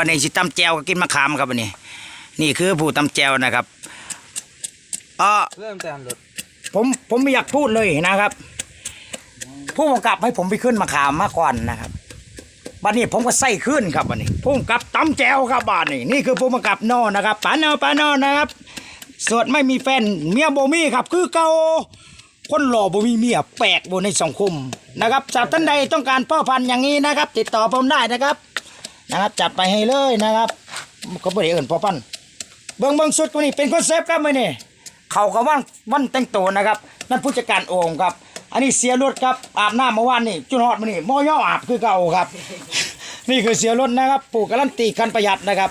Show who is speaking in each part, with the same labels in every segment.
Speaker 1: บัดนี้สิตำแจวก็กินมะขามครับบัดนี้ นี่คือผู้ตำแจวนะครับเออ
Speaker 2: เริ่มแต่รถ
Speaker 1: ผมผมไม่อยากพูดเลยนะครับ ผู้กำกับให้ผมไปขึ้นมะขามมาก่อนนะครับบัดนี้ผมก็ใส่ขึ้นครับบัดนี้ผู้กำกับตำแจวครับบัดนี้นี่คือผู้กำกับโนนะครับปานโนปานโนนะครับสวดไม่มีแฟนเมียบ่มีครับ คือเก่าคนหล่อบ่มีเมียแปลกบนในสังคมนะครับสาวท่านใดต้องการพ่อพันธุ์อย่างนี้นะครับ ติดต่อผมได้นะครับ นะครับ จัดไปให้เลยนะครับก็บ่ได้เอิ่นพอพันเบิ่งเบิ่งสุดกว่านี้เป็นคอนเซปต์ครับมื้อนี้เขาก็วันวันแต่งตัวนะครับ นั่นผู้จัดการโอ่งครับ อันนี้เสียรถครับอาบน้ำเมื่อวานนี่จุนฮอดมานี่มอย่ออาบคือเก่าครับ นี่คือเสียรถนะครับปลูกการันตีคันประหยัดนะครับ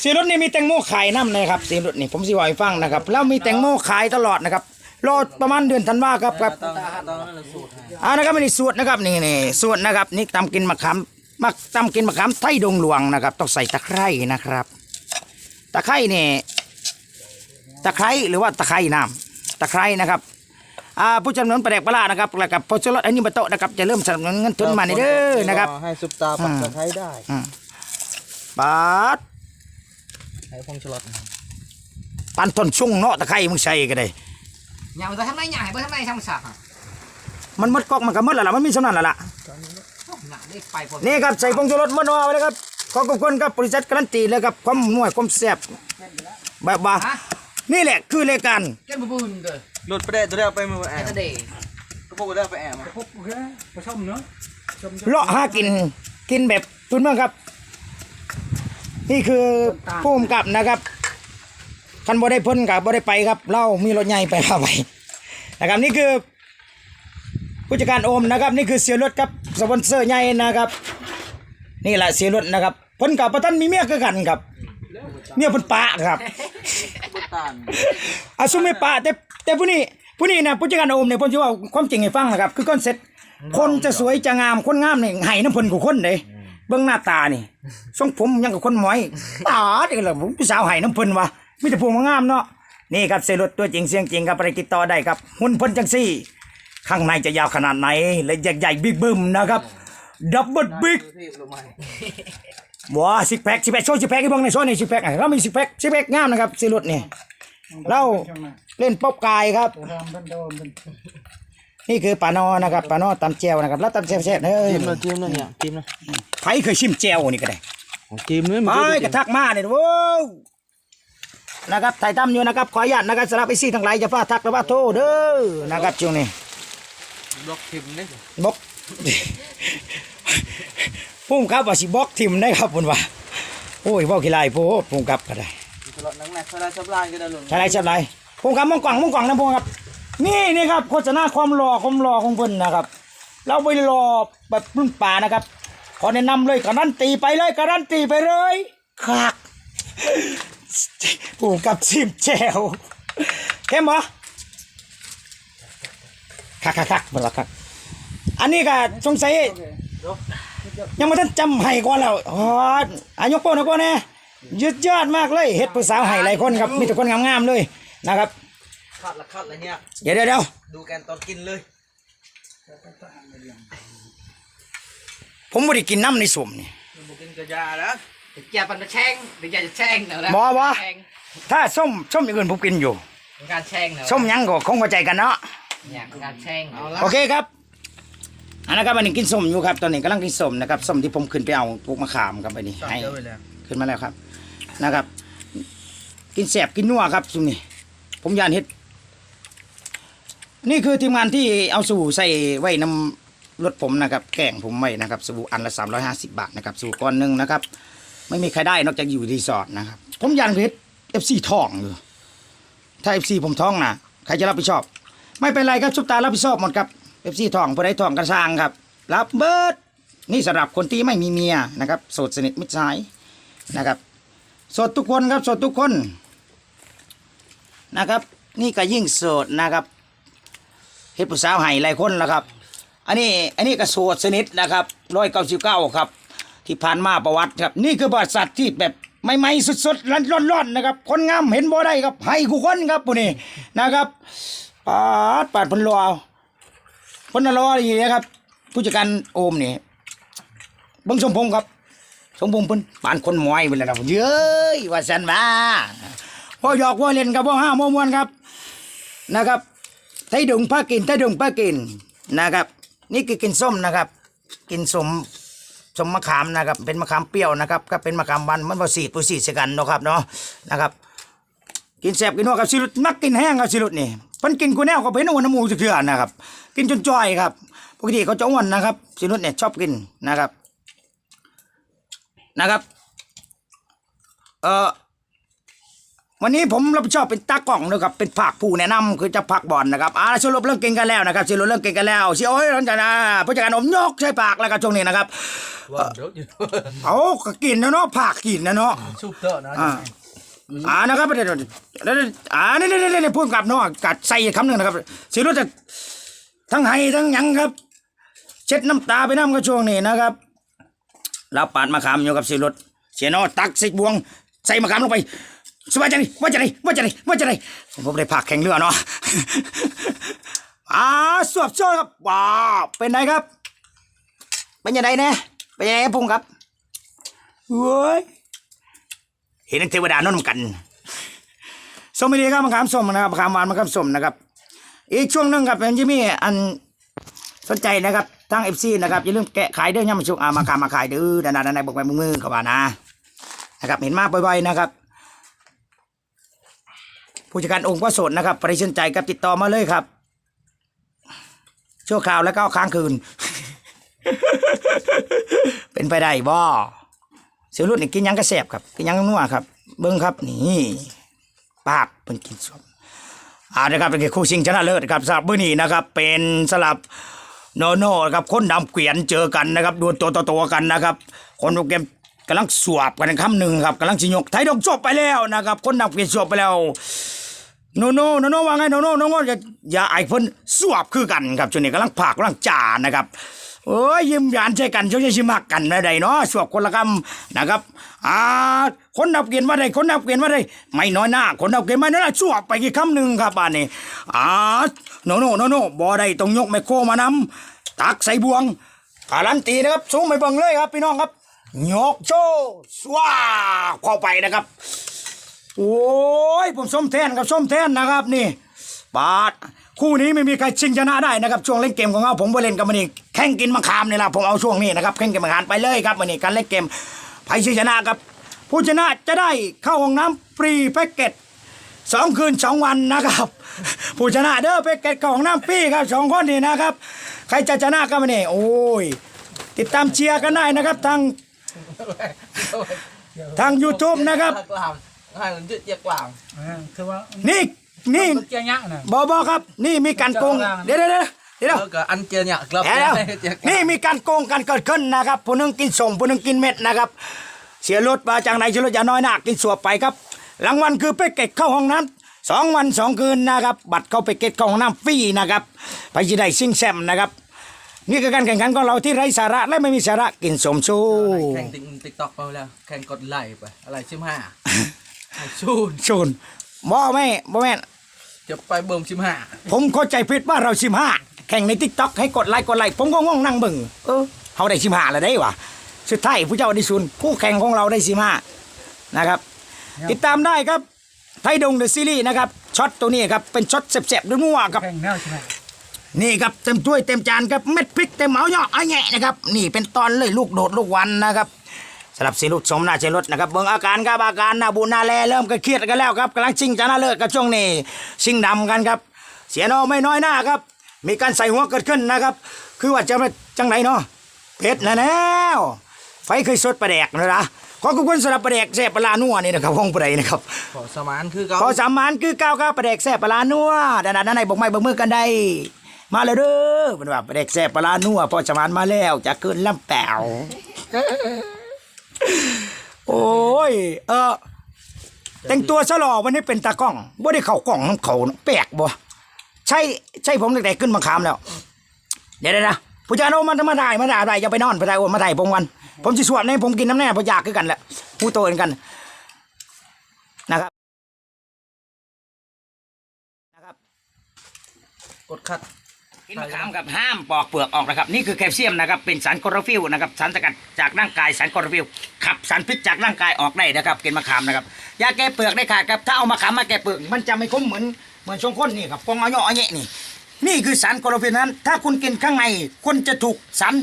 Speaker 1: เสียรถนี่มีแตงโมขายน้ำนะครับเสียรถนี่ผมสิว่าให้ฟังนะครับแล้วมีแตงโมขายตลอดนะครับรอประมาณเดือนธันวาครับครับ
Speaker 2: อ่า
Speaker 1: นะครับนี่สูตรนะครับนี่นี่สูตรนะครับนี่ตำกินมะขาม มักตำกินมะขามไทยดงหลวงนะครับ ต้องใส่ตะไคร้นะครับ ตะไคร้นี่ตะไคร้หรือว่าตะไคร้น้ำตะไคร้นะครับอ่าผู้จำนวนประเดกปลาร้านะครับแล้วกับพอชลดอันนี้มาโตะนะครับจะเริ่มสนับสนุนเงินทุนมาในเด้อนะครับ
Speaker 2: ให้ซุปตาปักตะไคร้ได้
Speaker 1: บาท
Speaker 2: ให้พงชลด
Speaker 1: ปันทนช่วงเนาะตะไคร้มึงใส่ก็ได้
Speaker 3: nhà mà tôi hôm nay nhà hay bữa hôm nay xong sạc à
Speaker 1: มันหมดกอกมันก็หมดแล้วล่ะมันมีสำนันแล้วล่ะ
Speaker 3: nhà đi phải phổi
Speaker 1: นี่ครับใส่ผงชูรสมนัวไว้เลยครับขอบคุณครับบริษัทการันตีเลยครับความนัวความแซ่บแบบว่า
Speaker 3: hả
Speaker 1: นี่แหละคือรายการ
Speaker 3: cái bùn bùn cơ
Speaker 2: รถไปได้ตัวเดียวไปมือแอ
Speaker 3: cái
Speaker 2: ม
Speaker 3: ta để
Speaker 2: ก็พวกกูได้ไปแอม
Speaker 1: เลาะหากินกินแบบพื้นเมืองครับ นี่คือผู้กำกับนะครับคันบ่ได้พ้นกับบ่ได้ไปครับ เรามีรถใหญ่ไปพาไปนะครับนี่คือ ผู้จัดการโอมนะครับ นี่คือเสียรถครับสปอนเซอร์ใหญ่นะครับ นี่แหละเสียรถนะครับเพ้นกับประทันมีเมียคือกันครับ เมียเพิ่นปะครับ
Speaker 2: บุตาน
Speaker 1: อาซุไม่ปะแต่แต่ผู้นี้ผู้นี้นะผู้จัดการโอมเนี่ยผมจะว่าความจริงให้ฟังนะครับ คือคอนเซ็ปต์คนจะสวยจะงามคนงามนี่ให้น้ำเพลกูคนเลยเบื้องหน้าตานี่ทรงผมยังกับคนหมอยตาเด็กเลยผมผู้สาวให้น้ำเพลวะมีแต่พวงงามเนาะนี่ครับเซรุตตัวจริงเสียงจริงครับไปติดต่อได้ครับหุ่นเพิ่นจังซี่ ข้างในจะยาวขนาดไหน และใหญ่ๆบิ๊กบึ้มนะครับ ดับเบิลบิ๊ก
Speaker 2: ที่ลงมา
Speaker 1: ว้าซิกแพคซิกแพคโชว์ซิกแพคให้เบิ่งในอยโชว์ในซิกแพคอะเรามีซิกแพคซิกแพคงามนะครับเซรุตนี่เราเล่นป๊อปกายครับ นี่คือปลาโนอนะครับปลาโนอตำแจวนะครับ แล้วตำแจวแซ่บเฮ้ย
Speaker 2: จิ้มเลยจิ้มเลยเนี่ยจิ้มเลย
Speaker 1: ใครเคยชิมแจวนี่ก็ได้
Speaker 2: จิ้มเลย
Speaker 1: ไปกระทักมาเนี่ยโว้วนะครับถ่ายทำอยู่นะครับ ขออนุญาตนะครับสำหรับไอซี่ทั้งหลายจะฟ้าทักหรือว่าโทษเด้อนะครับช่วงนี้
Speaker 2: บล็อกทิมเลย
Speaker 1: บล็อกพุ่มครับว่าสิบล็อกทิมได้ครับคุณว่าโอ้ยเว่าขี้ไรโพดพุ่มครับก็ได้
Speaker 2: ชลดนังแรกชลดชลานก็ได้หล่น
Speaker 1: ใช่ไรใช่ไรพุ่มครับมองกล่องมองกล่องนะพุ่มครับ นี่นี่ครับโฆษณาความหล่อความหล่อของเพิ่นนะครับ เราไปหล่อแบบรุ่นป่านะครับ ขอแนะนำเลยการันตีไปเลยการันตีไปเลยคักพุ่มกับชิมแจวเข้มเหรอ คักคักคักหมดละคักอันนี้ก็สงสัยยังไม่ทันจำให้ก่อนแล้วอ๋ออายกโป้นกโป้เนี่ยยืดยอดมากเลยเฮ็ดผู้สาวให้หลายคนครับมีแต่คนงามๆเลยนะครับ
Speaker 2: คัดละคัดละเนี่ย
Speaker 1: เดี๋ยวเดี๋ยวเดี๋ยว
Speaker 2: ดูแกนตอนกินเลย
Speaker 1: ผมไม่ได้กินน้ำในสุ่มนี่
Speaker 2: บุกินกระยาแล้ว
Speaker 3: giờ bạn nó chen bây giờ chen nữa đó
Speaker 1: บ่บ่
Speaker 3: chen
Speaker 1: ถ้าส้มส้มอย่างอื่นผมกินอยู่
Speaker 3: gan chen nữa
Speaker 1: ส้มหยังก็คงเข้าใจกันเนาะ
Speaker 3: nhà gan chen
Speaker 1: โอเคครับอันนะครับอันนี้กินส้มอยู่ครับ ตอนนี้กำลังกินส้มนะครับส้มที่ผมขึ้นไปเอาปลูกมะขามครับอันนี้ให้
Speaker 2: เยอะไปแล้ว
Speaker 1: ขึ้นมาแล้วครับนะครับ กินแสบกินนัวครับซุมนี่ผมยานเฮ็ด นี่คือทีมงานที่เอาสบู่ใส่ไว้น้ำรถผมนะครับ แกงผมไว้นะครับสบู่อันละ 350 บาทนะครับสบู่ก้อนหนึ่งนะครับ ไม่มีใครได้นอกจากอยู่รีสอร์ทนะครับ ผมยานเฮ็ดเอฟซีทองอยู่ถ้าเอฟซีผมท้องนะใครจะรับผิดชอบ ไม่เป็นไรครับชุบตารับผิดชอบหมดครับเอฟซีทองผู้ใดทองกระซางครับ รับเบิดนี่สำหรับคนที่ไม่มีเมียนะครับโสดสนิทมิตรสายนะครับสดทุกคนครับสดทุกคนนะครับ นี่ก็ยิ่งโสดนะครับเฮ็ดผู้สาวให้หลายคนแล้วครับ อันนี้อันนี้ก็โสดสนิทนะครับร้อยเก้าสิบเก้าครับ ที่ผ่านมาประวัติครับ นี่คือบริษัทที่แบบไม่ไม่ๆสดๆร้อนๆนะครับ คนงามเห็นบ่ได้ครับให้กูคนครับปุ่นี่นะครับ ปาดปาดเพนรอเพนรออย่างนี้นะครับ ผู้จัดการโอมเนี่เบิ้งสมพงษ์ครับ สมบูรณ์เพิ่นปานคนมอยไปแล้วนะเย้ยว่าสันมาพ่อหยอกว่าเล่นกับพ่อห้ามมวนครับนะครับไทยดุงผ้ากินไทยดุงผ้ากินนะครับ นี่คือกินส้มนะครับ กินสมสมมะขามนะครับ เป็นมะขามเปรี้ยวนะครับก็เป็นมะขามหวานมันบ่สีดบ่สีดใส่กันเนาะครับเนาะนะครับ กินแซ่บกินนัวกับสิรุดมักกินแห้งกับสิรุดนี่เพิ่นกินกูแนวก็เป็นอ้วนน้ำหมูจักเทื่อนะครับ กินจนจ้อยครับปกติเขาจะอ้วนนะครับสิรุดเนี่ยชอบกินนะครับนะครับ เอ่อวันนี้ผมรับผิดชอบเป็นตากล้องนะครับเป็นภาคผู้แนะนำคือจะพักบอลนะครับอ่าสรุปเรื่องกินกันแล้วนะครับสรุปเรื่องกินกันแล้วเชียวโอ้ยหลังจากนั้นผู้จัดการอมยกใส่ปากแล้วก็ช่วงนี้นะครับ
Speaker 2: ว่าเดี๋ยวอยู่
Speaker 1: เอาก็กินนะเนาะภาคกินนะเนาะ
Speaker 2: ชุบเตอะนะ
Speaker 1: อ่า อ่านะครับเดี๋ยวเดี๋ยวเดี๋ยวอ่านี่นี่นี่นี่พูดกับน้องกัดใส่คำหนึ่งนะครับสิรู้จักทั้งไห้ทั้งหยังครับ เช็ดน้ำตาไปน้ำก็ช่วงนี้นะครับเราปาดมะขามอยู่กับสิรถเสียนอตักส่บวง ใส่มะขามลงไปสบายใจดิว่าจะไหนว่าจะไหนว่าจะไหนผมได้ผักแข่งเรือเนาะอ่าสวบโซ่ครับว้าวเป็นไงครับ เป็นยังไงเนี่ยเป็นยังไงพุ่งครับเว้ย เห็นเทวดานอนกันส้มไม่ดีครับมะขามส้มนะครับมะขามหวานมะขามส้มนะครับ อีกช่วงหนึงครับเป็นจิมี่อันสนใจนะครับทางเอฟซีนะครับอย่าลืมแกะขายเด้อย่ำมาชุกอามาขามมาขายเด้อดันดันดันบอกไปมือมือเขาว่านะนะครับเห็นมากบ่อยๆนะครับผู้จัดการองค์ก็สดนะครับปริชนใจกับติดต่อมาเลยครับ ชั่วคราวแล้วก็ค้างคืน เป็นไปได้บ่ เสือรุ่นนี่กินยังกระแสบครับกินยังนัวครับ เบิ้งครับนี่ปากเป็นกินสมอ่านะครับเป็นคู่ชิงชนะเลิศครับสำหรับมื้อนี้นะครับ เป็นสลับโนโน่ครับคนดำเกวียนเจอกันนะครับดวลตัวต่อตัวกันนะครับ คนเกมกำลังสวบกันคำหนึ่งครับกำลังชิยกไทยดงจบไปแล้วนะครับ คนดำเกวียนสวบไปแล้วโนโน่โนโน่ว่าไงโนโน่โนโน่อย่าอย่าไอ้เพิ่นสวบคือกันครับช่วงนี้กำลังผากกำลังจ่านะครับ โอ้ยยิ้มหยานใช่กันช่วยชิมักกันนะใดเนาะสวบคนละคำนะครับอ่าคนนับเกียนว่าใดคนนับเกียนว่าใดไม่น้อยหน้า คนนับเกียนไม่น้อยหน้าสวบไปกี่คำหนึ่งครับบ้านนี้อ่าโนโน่โนโน่บ่ได้ต้องยกไมโครมานำตักใส่บวงการันตีนะครับสูงไปเบิ่งเลยครับพี่น้องครับยกโชว์สว้าเข้าไปนะครับ โอ้ยผมส้มแทนกับส้มแทนนะครับนี่บาด คู่นี้ไม่มีใครชิงชนะได้นะครับช่วงเล่นเกมของเราผมไปเล่นกับมันนี่แข่งกินมะขามนี่แหละผมเอาช่วงนี้นะครับแข่งกินมะขามไปเลยครับมันนี่การเล่นเกมใครชนะครับผู้ชนะจะได้เข้าห้องน้ำฟรีแพ็กเกจสองคืนสองวันนะครับ ผู้ชนะเด้อแพ็กเกจเข้าห้องน้ำฟรีครับสองคนนี่นะครับ ใครจะชนะก็มันนี่โอ้ยติดตามเชียร์กันได้นะครับทางทาง YouTube นะครับ
Speaker 2: กลางให้มันยืดเจียกลาง
Speaker 4: อ่าคือว่า
Speaker 1: นี่ นี่
Speaker 4: มันเกี่ยงยะน่ะ
Speaker 1: บอบอครับ นี่มีการโกง
Speaker 4: จะเอาล่าง
Speaker 1: เดี๋ยวเดี๋ยวเดี๋ยวเดี๋ยว
Speaker 2: แล้วก็อันเจียเนี่ยกลับ
Speaker 1: เดี๋ยว
Speaker 2: เจียกลาง
Speaker 1: นี่มีการโกงกันเกิดขึ้นนะครับผู้หนึงกินส่งผู้หนึงกินเม็ดนะครับ เสียรถมาจากไหนเสียรถอย่าน้อยหนักกินสวบไปครับรางวัลคือไปเก็บเข้าห้องน้ำสองวันสองคืนนะครับ บัตรเข้าไปเก็บเข้าห้องน้ำฟรีนะครับไปจะได้ซิ่งแซมนะครับ นี่คือการแข่งขันของเราที่ไร้สาระและไม่มีสาระกินสมชู
Speaker 2: แข่งติ๊กติ๊กต็อกไปแล้วแข่งกดไลค์ไปอะไรชิมห้าชูน
Speaker 1: ชูนบ่แม่บ่แม่น
Speaker 2: จะไปเบิ่มชิมห้า
Speaker 1: ผมเข้าใจผิดว่าเราชิมห้าแข่งในทิกต็อกให้กดไลค์กดไลค์ผมก็ง่วงนั่งเบิ่งเออเขาได้ชิมห้าแล้วได้วะสุดท้ายผู้เจ้าได้ศูนย์คู่แข่งของเราได้ชิมห้านะครับ ติดตามได้ครับไทยดงเดอะซีรีส์นะครับช็อตตัวนี้ครับเป็นช็อตเจ็บๆด้วยมั่วครับ
Speaker 4: แข่งแนวใช่ไหม
Speaker 1: นี่ครับเต็มถ้วยเต็มจานครับเม็ดพริกเต็มเหมาย่อไอ้แงะนะครับ นี่เป็นตอนเลยลูกโดดลูกวันนะครับ สำหรับสีรุดสมนาเชลดนะครับเบิ่งอาการครับอาการหนาบูนาแลเริ่มก็เครียดกันแล้วครับกำลังชิงชนะเลิศกับช่วงนี้ชิงดำกันครับ เสียโนไม่น้อยหน้าครับ มีการใส่หัวเกิดขึ้นนะครับ คือว่าจะมาจังไหนเนาะเผ็ดนะแล้วไฟเคยสดประแดกนะนะขอบคุณสำหรับประแดกแซ่บปลาร้านัวนี่นะครับห้องประไดนะครับ
Speaker 2: ขอสมานคือเขา
Speaker 1: ขอสามมานคือเก้าครับประเด็กแซ่บปลาร้านัวด้านด้านในบอกไม่บอกมือกันได้มาเลยเด้อเป็นว่าประเด็กแซ่บปลาร้านัวพอสมานมาแล้วจะเกินลำแป๋ว โอ้ย เออแต่งตัวสลอวันนี้เป็นตากล้องบ่ได้เข้ากล้องน้ำเขาแปลกบ่ใช่ใช่ผมตั้งแต่ขึ้นมาขามแล้ว เดี๋ยวนะผู้จารย์โอมันมาถ่ายมาถ่ายอะไรจะไปนอนไปถ่ายโอมาถ่ายผมวัน ผมจะสวดให้ผมกินน้ำแน่พอยากคือกันแหละผู้โตกันนะครับนะครับ
Speaker 2: กดคัด
Speaker 1: กินมะขามกับห้ามปอกเปลือกออกนะครับ นี่คือแคลเซียมนะครับเป็นสารคลอโรฟิลนะครับสารสกัดจากร่างกายสารคลอโรฟิลขับสารพิษจากร่างกายออกได้นะครับกินมะขามนะครับยาแก้เปลือกได้ขาดครับถ้าเอามะขามมาแก้เปลือกมันจะไม่คมเหมือนเหมือนชงข้นนี่ครับกองเอายอเอยนี่ นี่คือสารคลอโรฟิลนั้น ถ้าคุณกินข้างในคุณจะถูกสาร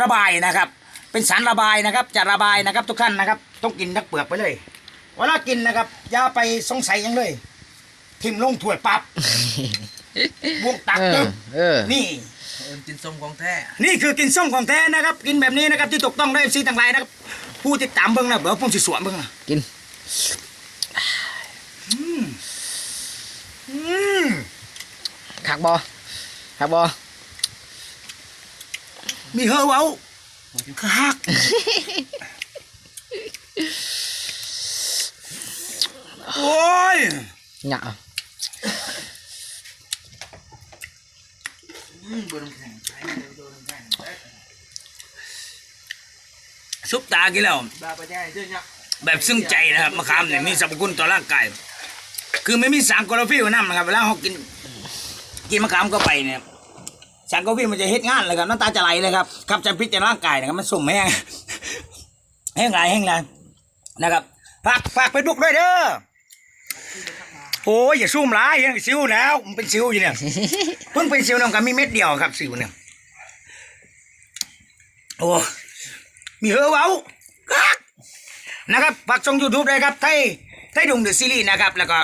Speaker 1: ระบายนะครับ เป็นสารระบายนะครับจะระบายนะครับทุกท่านนะครับต้องกินทั้งเปลือกไปเลยเวลากินนะครับอย่าไปสงสัยยังเลย ทิมลงถ้วยปั๊บ วกตัก
Speaker 4: เอ
Speaker 1: ตึ
Speaker 4: อบเออ
Speaker 1: นี่
Speaker 2: เอิ้นกินส้มของแท้
Speaker 1: นี่คือกินส้มของแท้นะครับ กินแบบนี้นะครับที่ถูกต้องได้ซีต่างหลายนะครับ ผู้ติดตามเบิ้งนะเดี๋ยวผมสิสวนเบิ้งนะ
Speaker 4: กิน
Speaker 1: อืม
Speaker 4: คักบอคักบอ
Speaker 1: มีเฮอเว้าคักโอ้ย
Speaker 4: หยะ
Speaker 2: อืม บนแข็งใช้โดนแข็ง
Speaker 1: ซุปตากินแล้ว
Speaker 2: บาปะแย่เจ้าเนี่ย
Speaker 1: แบบซึ้งใจนะครับมะขามเนี่ยมีสรรพคุณต่อร่างกาย คือไม่มีสารคลอโรฟิลนั่นนะครับเวลาเขากิน กินมะขามเข้าไปเนี่ยสารคลอโรฟิลมันจะเฮ็ดงานเลยครับน้ำตาจะไหลเลยครับขับจะพิษในร่างกายนะครับมันสุ่มแห้งแห้งหลายแห้งหลายนะครับฝากฝากไปบุกด้วยเด้อ โอ้ยอย่าซุ่มหลายยังสิวแล้วมันเป็นสิวอยู่เนี่ยเพิ่งเป็นสิวเนี่ยกับมีเม็ดเดียวครับสิวเนี่ยโอ้มีเหอเว้ากักนะครับฝากช่องยูทูบเลยครับไทยไทยดุงเดอะซีรีส์นะครับ แล้วก็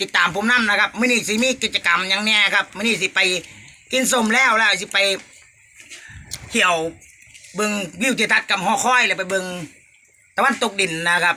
Speaker 1: ติดตามผมนั่นะครับไม่นี่สิมีกิจกรรมอย่างเนี้ยครับไม่นี่สิไปกินส้มแล้วแล้วสิไปเที่ยวเบิงวิวทิวทัศน์กับหอคอยเลยไปเบิงตะวันตกดินนะครับ